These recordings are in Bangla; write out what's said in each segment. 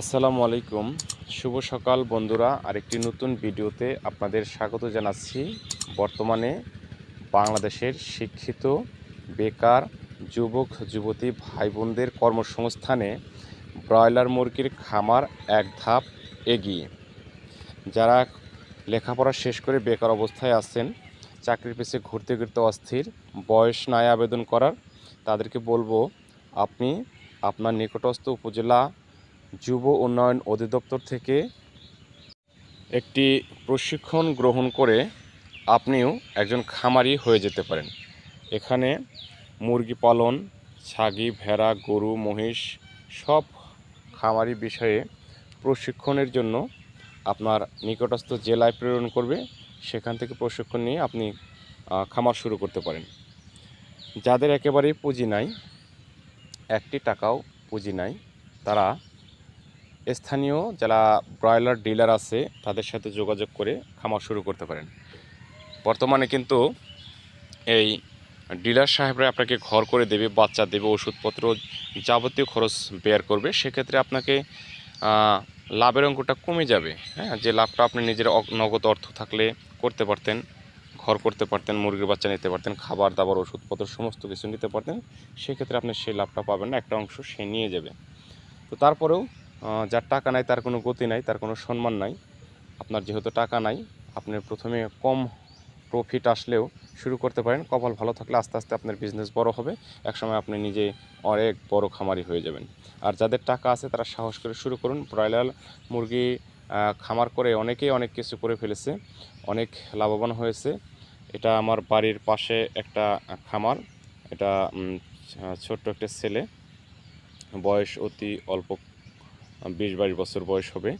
আসসালামু আলাইকুম। শুভ সকাল বন্ধুরা। আরেকটি নতুন ভিডিওতে আপনাদের স্বাগত জানাচ্ছি। বর্তমানে বাংলাদেশের শিক্ষিত, বেকার, যুবক, যুবতী ভাই বোনদের কর্মসংস্থানে ব্রয়লার মুরগির খামার এক ধাপ এগিয়ে। যারা লেখাপড়া শেষ করে বেকার অবস্থায় আছেন, চাকরির পেছে ঘুরতে ঘুরতে অস্থির, বয়স নাই আবেদন করার, তাদেরকে বলব, আপনি আপনার নিকটস্থ উপজেলা যুব উন্নয়ন অধিদপ্তর থেকে একটি প্রশিক্ষণ গ্রহণ করে আপনিও একজন খামারি হয়ে যেতে পারেন। এখানে মুরগি পালন, ছাগি, ভেড়া, গরু, মহিষ সব খামারি বিষয়ে প্রশিক্ষণের জন্য আপনার নিকটস্থ জেলায় প্রেরণ করবে। সেখান থেকে প্রশিক্ষণ নিয়ে আপনি খামার শুরু করতে পারেন। যাদের একেবারেই পুঁজি নাই, একটি টাকাও পুঁজি নাই, তারা স্থানীয় যারা ব্রয়লার ডিলার আছে, তাদের সাথে যোগাযোগ করে খামার শুরু করতে পারেন। বর্তমানে কিন্তু এই ডিলার সাহেবরা আপনাকে ঘর করে দেবে, বাচ্চা দেবে, ওষুধপত্র যাবতীয় খরচ বেয়ার করবে। সেক্ষেত্রে আপনাকে লাভের অঙ্কটা কমে যাবে হ্যাঁ? যে লাভটা আপনি নিজের নগদ অর্থ থাকলে করতে পারতেন, ঘর করতে পারতেন, মুরগির বাচ্চা নিতে পারতেন, খাবার, দাবার, ওষুধপত্র সমস্ত কিছু নিতে পারতেন, সেক্ষেত্রে আপনি সেই লাভটা পাবেন না, একটা অংশ সে নিয়ে যাবে। তো তারপরেও যার টাকা নাই, তার কোনো গতি নাই, তার কোনো সম্মান নাই। আপনার যেহেতু টাকা নাই, আপনি প্রথমে কম প্রফিট আসলেও শুরু করতে পারেন। কপাল ভালো থাকলে আস্তে আস্তে আপনার বিজনেস বড় হবে। একসময় আপনি নিজে অনেক বড় খামারি হয়ে যাবেন। আর যাদের টাকা আছে, তারা সাহস করে শুরু করুন। ব্রয়লার, মুরগি খামার করে অনেকেই অনেক কিছু করে ফেলেছে। অনেক লাভবান হয়েছে। এটা আমার বাড়ির পাশে একটা খামার। এটা ছোট্ট একটা ছেলে। বয়স অতি অল্প বিশ বাইশ বছর বয়স হবে।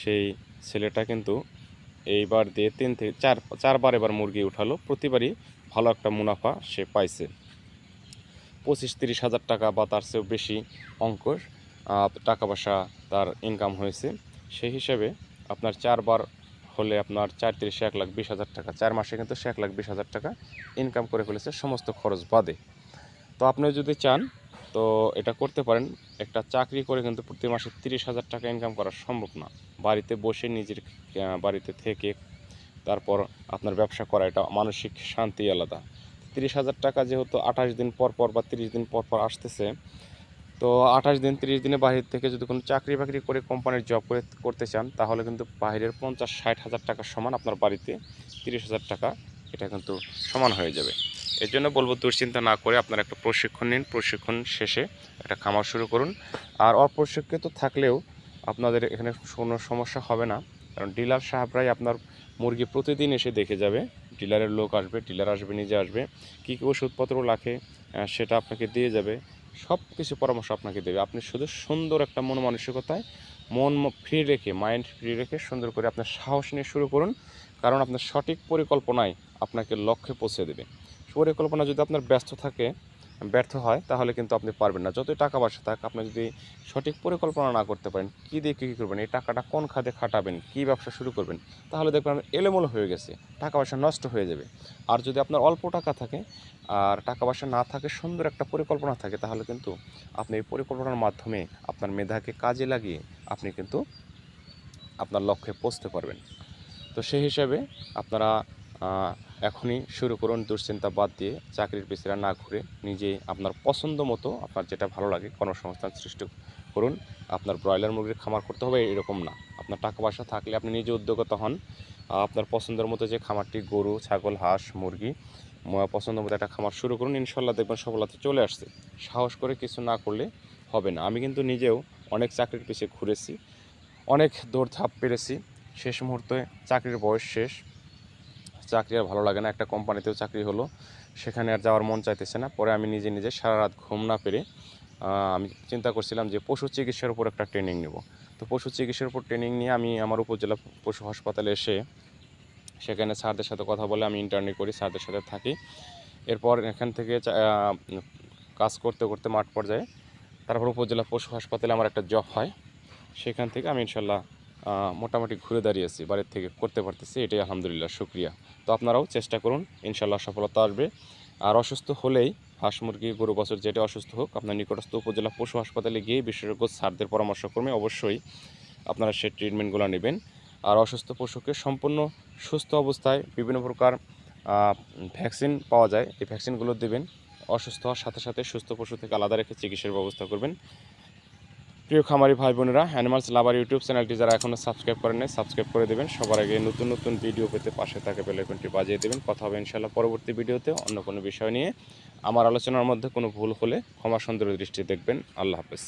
সেই ছেলেটা কিন্তু এইবার দিয়ে তিন থেকে চার, চারবার এবার মুরগি উঠালো। প্রতিবারই ভালো একটা মুনাফা সে পাইছে। পঁচিশ তিরিশ হাজার টাকা বা তার চেয়েও বেশি অঙ্ক টাকা পয়সা তার ইনকাম হয়েছে। সেই হিসাবে আপনার চারবার হলে আপনার চার তিরিশ, এক লাখ বিশ হাজার টাকা, চার মাসে কিন্তু সে এক লাখ বিশ হাজার টাকা ইনকাম করে ফেলেছে, সমস্ত খরচ বাদে। তো আপনি যদি চান তো এটা করতে পারেন। একটা চাকরি করে কিন্তু প্রতি মাসে তিরিশ হাজার টাকা ইনকাম করা সম্ভব না। বাড়িতে বসে নিজের বাড়িতে থেকে তারপর আপনার ব্যবসা করা, এটা মানসিক শান্তি আলাদা। তিরিশ হাজার টাকা যেহেতু আঠাশ দিন পর পর বা তিরিশ দিন পর পর আসতেছে, তো আঠাশ দিন, তিরিশ দিনে বাহির থেকে যদি কোনো চাকরি বাকরি করে কোম্পানির জব করে, করতে চান, তাহলে কিন্তু বাইরের পঞ্চাশ, ষাট হাজার টাকার সমান আপনার বাড়িতে তিরিশ হাজার টাকা, এটা কিন্তু সমান হয়ে যাবে। এর জন্য বলব দুশ্চিন্তা না করে আপনারা একটা প্রশিক্ষণ নিন, প্রশিক্ষণ শেষে একটা খামার শুরু করুন। আর অপ্রশিক্ষিত থাকলেও আপনাদের এখানে কোনো সমস্যা হবে না, কারণ ডিলার সাহেবরাই আপনার মুরগি প্রতিদিন এসে দেখে যাবে, ডিলারের লোক আসবে, ডিলার আসবে, নিজে আসবে, কী কী ওষুধপত্র লাগে সেটা আপনাকে দিয়ে যাবে, সব কিছু পরামর্শ আপনাকে দেবে। আপনি শুধু সুন্দর একটা মন মানসিকতায় মন ফ্রি রেখে মাইন্ড ফ্রি রেখে সুন্দর করে আপনার সাহস নিয়ে শুরু করুন, কারণ আপনার সঠিক পরিকল্পনায় আপনাকে লক্ষ্যে পৌঁছে দেবে। পরিকল্পনা যদি আপনার ব্যস্ত থাকে, ব্যর্থ হয়, তাহলে কিন্তু আপনি পারবেন না। যতই টাকা পয়সা থাক, আপনি যদি সঠিক পরিকল্পনা না করতে পারেন, কী দিয়ে কী কী করবেন, এই টাকাটা কোন খাতে খাটাবেন, কী ব্যবসা শুরু করবেন, তাহলে দেখবেন এলোমেলো হয়ে গেছে, টাকা পয়সা নষ্ট হয়ে যাবে। আর যদি আপনার অল্প টাকা থাকে, আর টাকা পয়সা না থাকে, সুন্দর একটা পরিকল্পনা থাকে, তাহলে কিন্তু আপনি এই পরিকল্পনার মাধ্যমে আপনার মেধাকে কাজে লাগিয়ে আপনি কিন্তু আপনার লক্ষ্যে পৌঁছতে পারবেন। তো সেই হিসাবে আপনারা এখনই শুরু করুন দুশ্চিন্তা বাদ দিয়ে চাকরির পিছনে না ঘুরে নিজে আপনার পছন্দ মতো আপনার যেটা ভালো লাগে কর্মসংস্থান সৃষ্টি করুন। আপনার ব্রয়লার মুরগির খামার করতে হবে এরকম না। আপনার টাকা পয়সা থাকলে আপনি নিজে উদ্যোগতা হন। আপনার পছন্দের মতো যে খামারটি গরু, ছাগল, হাঁস, মুরগি পছন্দ মতো একটা খামার শুরু করুন। ইনশাল্লাহ দেখবেন সফলতা চলে আসছে। সাহস করে কিছু না করলে হবে না। আমি কিন্তু নিজেও অনেক চাকরির পিছিয়ে ঘুরেছি, অনেক দৌড়ধাপ পেরেছি। শেষ মুহূর্তে চাকরির বয়স শেষ। চাকরি আর ভালো লাগে না। একটা কোম্পানিতেও চাকরি হলো, সেখানে আর যাওয়ার মন চাইতেছে না। পরে আমি নিজে নিজে সারা রাত ঘুম না পেরে আমি চিন্তা করছিলাম যে পশু চিকিৎসার উপর একটা ট্রেনিং নেব। তো পশু চিকিৎসার উপর ট্রেনিং নিয়ে আমি আমার উপজেলা পশু হাসপাতালে এসে, সেখানে স্যারদের সাথে কথা বলে আমি ইন্টারনি করি, স্যারদের সাথে থাকি। এরপর এখান থেকে কাজ করতে করতে মাঠ পর্যায়ে, তারপর উপজেলা পশু হাসপাতালে আমার একটা জব হয়। সেখান থেকে আমি ইনশাল্লাহ মোটামুটি ঘুরে দাঁড়িয়েছি বাড়ির থেকে করতে পারতেছি, এটাই আলহামদুলিল্লাহ, শুক্রিয়া। তো আপনারাও চেষ্টা করুন ইনশাল্লাহ সফলতা আসবে। আর অসুস্থ হলেই হাঁস মুরগি, গরু, বছর যেটা অসুস্থ হোক, আপনার নিকটস্থ উপজেলা পশু হাসপাতালে গিয়ে বিশেষজ্ঞ স্যারদের পরামর্শক্রমে অবশ্যই আপনারা সেই ট্রিটমেন্টগুলো নেবেন। আর অসুস্থ পশুকে সম্পূর্ণ সুস্থ অবস্থায় বিভিন্ন প্রকার ভ্যাকসিন পাওয়া যায়, এই ভ্যাকসিনগুলো দেবেন। অসুস্থ হওয়ার সাথে সাথে সুস্থ পশু থেকে আলাদা রেখে চিকিৎসার ব্যবস্থা করবেন। প্রিয় খামারি ভাই বোনেরা অ্যানিমালস লাভার ইউটিউব চ্যানেলটি যারা এখনও সাবস্ক্রাইব করেন নাই সাবস্ক্রাইব করে দেবেন। সবার আগে নতুন নতুন ভিডিও পেতে পাশে থাকে বেলাইকনটি বাজিয়ে দেবেন। কথা হবে ইনশাল্লাহ পরবর্তী ভিডিওতে অন্য কোনো বিষয় নিয়ে। আমার আলোচনার মধ্যে কোনো ভুল হলে ক্ষমা সুন্দর দৃষ্টি দেখবেন। আল্লাহ হাফেজ।